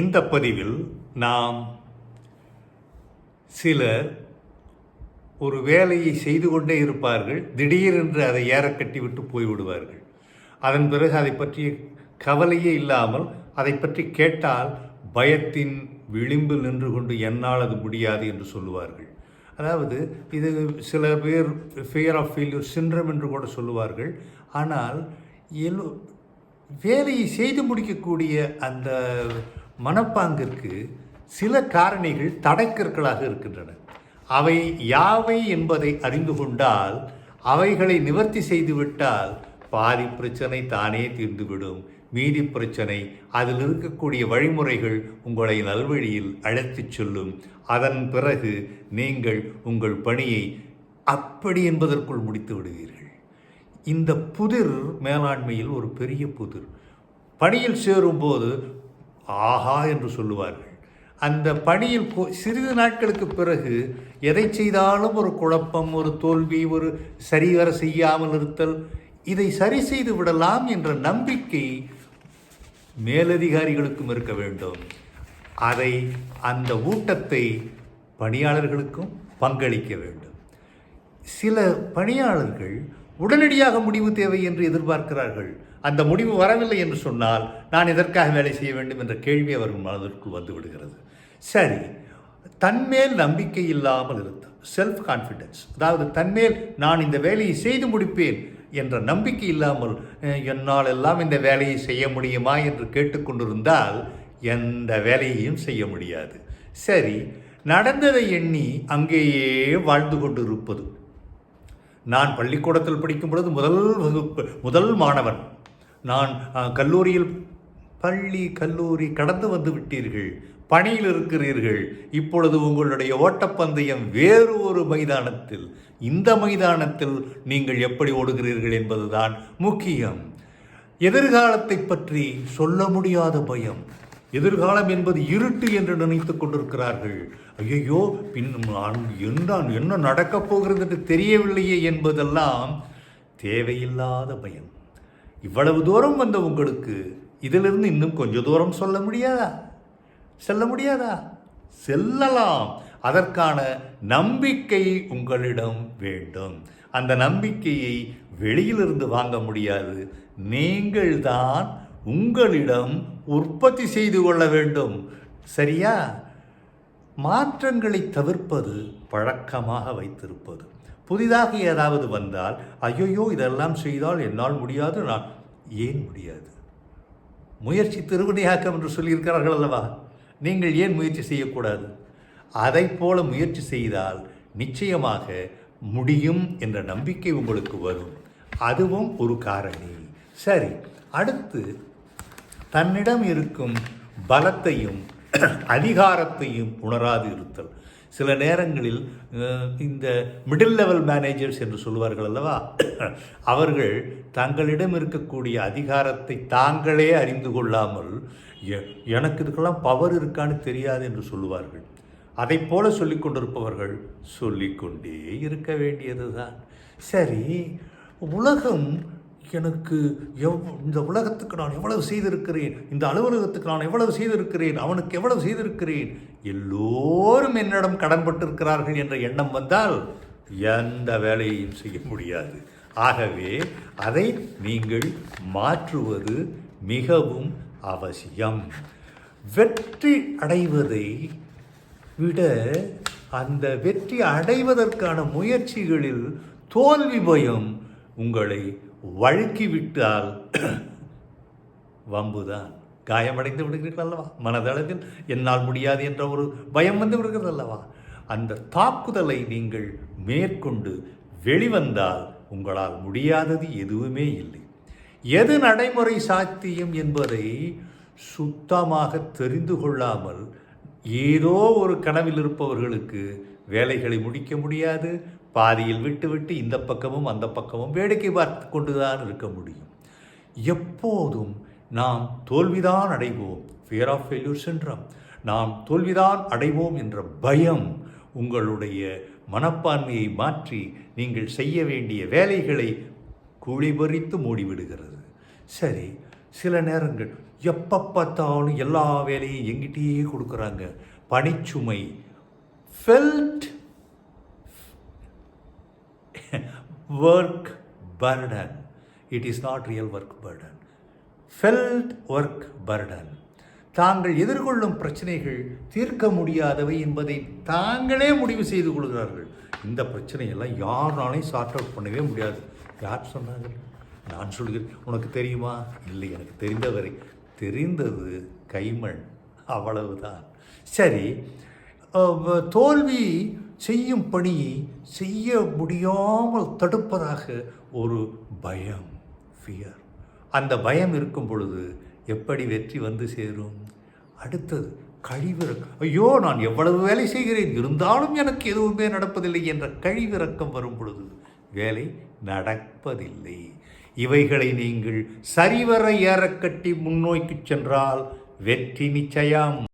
இந்த பதிவில் நாம் சிலர் ஒரு வேலையை செய்து கொண்டே இருப்பார்கள் திடீரென்று அதை ஏற கட்டிவிட்டு போய்விடுவார்கள். அதன் பிறகு அதை பற்றிய கவலையே இல்லாமல் அதை பற்றி கேட்டால் பயத்தின் விளிம்பில் நின்று கொண்டு என்னால் அது முடியாது என்று சொல்லுவார்கள். அதாவது இது சில பேர் ஃபியர் ஆஃப் ஃபெயில்யூர் சின்ரம் என்று கூட சொல்லுவார்கள். ஆனால் எல்லோ வேலையை செய்து முடிக்கக்கூடிய அந்த மனப்பாங்கிற்கு சில காரணிகள் தடைக்கற்களாக இருக்கின்றன. அவை யாவை என்பதை அறிந்து கொண்டால் அவைகளை நிவர்த்தி செய்துவிட்டால் பாதி பிரச்சனை தானே தீர்ந்துவிடும். மீதி பிரச்சனை அதில் இருக்கக்கூடிய வழிமுறைகள் உங்களை நல்வழியில் அழைத்துச் செல்லும். அதன் பிறகு நீங்கள் உங்கள் பணியை அப்படி என்பதற்குள் முடித்து விடுவீர்கள். இந்த புதிர் மேலாண்மையில் ஒரு பெரிய புதிர். பணியில் சேரும்போது ஆஹா என்று சொல்லுவார்கள். அந்த பணியில் சிறிது நாட்களுக்கு பிறகு எதை செய்தாலும் ஒரு குழப்பம் ஒரு தோல்வி ஒரு சரிவர செய்யாமல் இருத்தல் இதை சரி செய்து விடலாம் என்ற நம்பிக்கை மேலதிகாரிகளுக்கும் இருக்க வேண்டும். அதை அந்த ஊட்டத்தை பணியாளர்களுக்கும் பங்களிக்க வேண்டும். சில பணியாளர்கள் உடனடியாக முடிவு தேவை என்று எதிர்பார்க்கிறார்கள். அந்த முடிவு வரவில்லை என்று சொன்னால் நான் எதற்காக வேலை செய்ய வேண்டும் என்ற கேள்வி அவர்கள் மனதிற்குள் வந்து விடுகிறது. சரி தன்மேல் நம்பிக்கை இல்லாமல் இருத்தல் செல்ஃப் கான்ஃபிடென்ஸ் அதாவது தன்மேல் நான் இந்த வேலையை செய்து முடிப்பேன் என்ற நம்பிக்கை இல்லாமல் என்னால் எல்லாம் இந்த வேலையை செய்ய முடியுமா? என்று கேட்டுக்கொண்டிருந்தால் எந்த வேலையையும் செய்ய முடியாது. சரி நடந்ததை எண்ணி அங்கேயே வாழ்ந்து கொண்டிருப்பது. நான் பள்ளிக்கூடத்தில் படிக்கும் பொழுது முதல் வகுப்பு முதல் மாணவன். நான் கல்லூரியில் பள்ளி கல்லூரி கடந்து வந்து விட்டீர்கள் பணியில் இருக்கிறீர்கள். இப்பொழுது உங்களுடைய ஓட்டப்பந்தயம் வேறு ஒரு மைதானத்தில். இந்த மைதானத்தில் நீங்கள் எப்படி ஓடுகிறீர்கள் என்பதுதான் முக்கியம். எதிர்காலத்தை பற்றி சொல்ல முடியாத பயம். எதிர்காலம் என்பது இருட்டு என்று நினைத்துக் கொண்டிருக்கிறார்கள். ஐயையோ பின் நான் என்ன என்ன நடக்கப் போகிறது என்று தெரியவில்லையே என்பதெல்லாம் தேவையில்லாத பயம். இவ்வளவு தூரம் வந்த உங்களுக்கு இதிலிருந்து இன்னும் கொஞ்சம் தூரம் சொல்ல முடியாதா? செல்ல முடியாதா? செல்லலாம். அதற்கான நம்பிக்கை உங்களிடம் வேண்டும். அந்த நம்பிக்கையை வெளியிலிருந்து வாங்க முடியாது. நீங்கள்தான் உங்களிடம் உற்பத்தி செய்து கொள்ள வேண்டும். சரியா? மாற்றங்களை தவிர்ப்பது பழக்கமாக வைத்திருப்பது. புதிதாக ஏதாவது வந்தால் ஐயோயோ இதெல்லாம் செய்தால் என்னால் முடியாது நான் ஏன் முடியாது? முயற்சி திருவினையாக்கம் என்று சொல்லியிருக்கிறார்கள் அல்லவா? நீங்கள் ஏன் முயற்சி செய்யக்கூடாது? அதைப் போல முயற்சி செய்தால் நிச்சயமாக முடியும் என்ற நம்பிக்கை உங்களுக்கு வரும். அதுவும் ஒரு காரணி. சரி அடுத்து தன்னிடம் இருக்கும் பலத்தையும் அதிகாரத்தையும் உணராது இருத்தல் சில நேரங்களில் இந்த மிடில் லெவல் மேனேஜர்ஸ் என்று சொல்வார்கள் அல்லவா அவர்கள் தங்களிடம் இருக்கக்கூடிய அதிகாரத்தை தாங்களே அறிந்து கொள்ளாமல் "எ- எனக்கு இதுக்கெல்லாம் பவர் இருக்கான்னு தெரியாது என்று சொல்லுவார்கள். அதைப் போல சொல்லி கொண்டிருப்பவர்கள் சொல்லிக்கொண்டே இருக்க வேண்டியதுதான். சரி உலகம் எனக்கு எவ் இந்த உலகத்துக்கு நான் எவ்வளவு செய்திருக்கிறேன் இந்த அலுவலகத்துக்கு நான் எவ்வளவு செய்திருக்கிறேன் அவனுக்கு எவ்வளவு செய்திருக்கிறேன் எல்லோரும் என்னிடம் கடன்பட்டிருக்கிறார்கள் என்ற எண்ணம் வந்தால் எந்த வேலையையும் செய்ய முடியாது. ஆகவே அதை நீங்கள் மாற்றுவது மிகவும் அவசியம். வெற்றி அடைவதை விட அந்த வெற்றி அடைவதற்கான முயற்சிகளில் தோல்வி பயம் உங்களை வழுக்கிவிட்டால் வம்புதான். காயமடைந்து விடுகிறீர்கள் அல்லவா மனதளவில் என்னால் முடியாது என்ற ஒரு பயம் வந்து விடுகிறது அல்லவா அந்த தாக்குதலை நீங்கள் மேற்கொண்டு வெளிவந்தால் உங்களால் முடியாதது எதுவுமே இல்லை. எது நடைமுறை சாத்தியம் என்பதை சுத்தமாக தெரிந்து கொள்ளாமல் ஏதோ ஒரு கனவில் இருப்பவர்களுக்கு வேலைகளை முடிக்க முடியாது பாதியில் விட்டுவிட்டு இந்த பக்கமும் அந்த பக்கமும் வேடிக்கை பார்த்து கொண்டுதான் இருக்க முடியும். எப்போதும் நாம் தோல்விதான் அடைவோம். ஃபியர் ஆஃப் ஃபெயில்யூர் சென்றோம் நாம் தோல்விதான் அடைவோம் என்ற பயம் உங்களுடைய மனப்பான்மையை மாற்றி நீங்கள் செய்ய வேண்டிய வேலைகளை குழிபறித்து மூடிவிடுகிறது. சரி சில நேரங்கள் எப்போ பார்த்தாலும் எல்லா வேலையும் எங்கிட்டேயே கொடுக்குறாங்க. பணிச்சுமை felt work burden. It is not real work burden. Felt work burden. தாங்கள் எதிர்கொள்ளும் பிரச்சனைகள் தீர்க்க முடியாதவை என்பதை தாங்களே முடிவு செய்து கொள்கிறார்கள். இந்த பிரச்சனையெல்லாம் யாருனாலையும் சார்ட் அவுட் பண்ணவே முடியாது. யார் சொன்னாங்க? நான் சொல்கிறேன். உனக்கு தெரியுமா? இல்லை எனக்கு தெரிந்தவரை. தெரிந்தது கைமண். அவ்வளவுதான். சரி தோல்வி செய்யும் பணியை செய்ய முடியாமல் தடுப்பதாக ஒரு பயம் ஃபியர் அந்த பயம் இருக்கும் பொழுது எப்படி வெற்றி வந்து சேரும்? அடுத்தது கழிவிறக்கம். ஐயோ நான் எவ்வளவு வேலை செய்கிறேன்? இருந்தாலும் எனக்கு எதுவுமே நடப்பதில்லை என்ற கழிவிறக்கம் வரும் பொழுது வேலை நடப்பதில்லை. இவைகளை நீங்கள் சரிவர ஏறக்கட்டி முன்னோக்கி சென்றால் வெற்றி நிச்சயம்.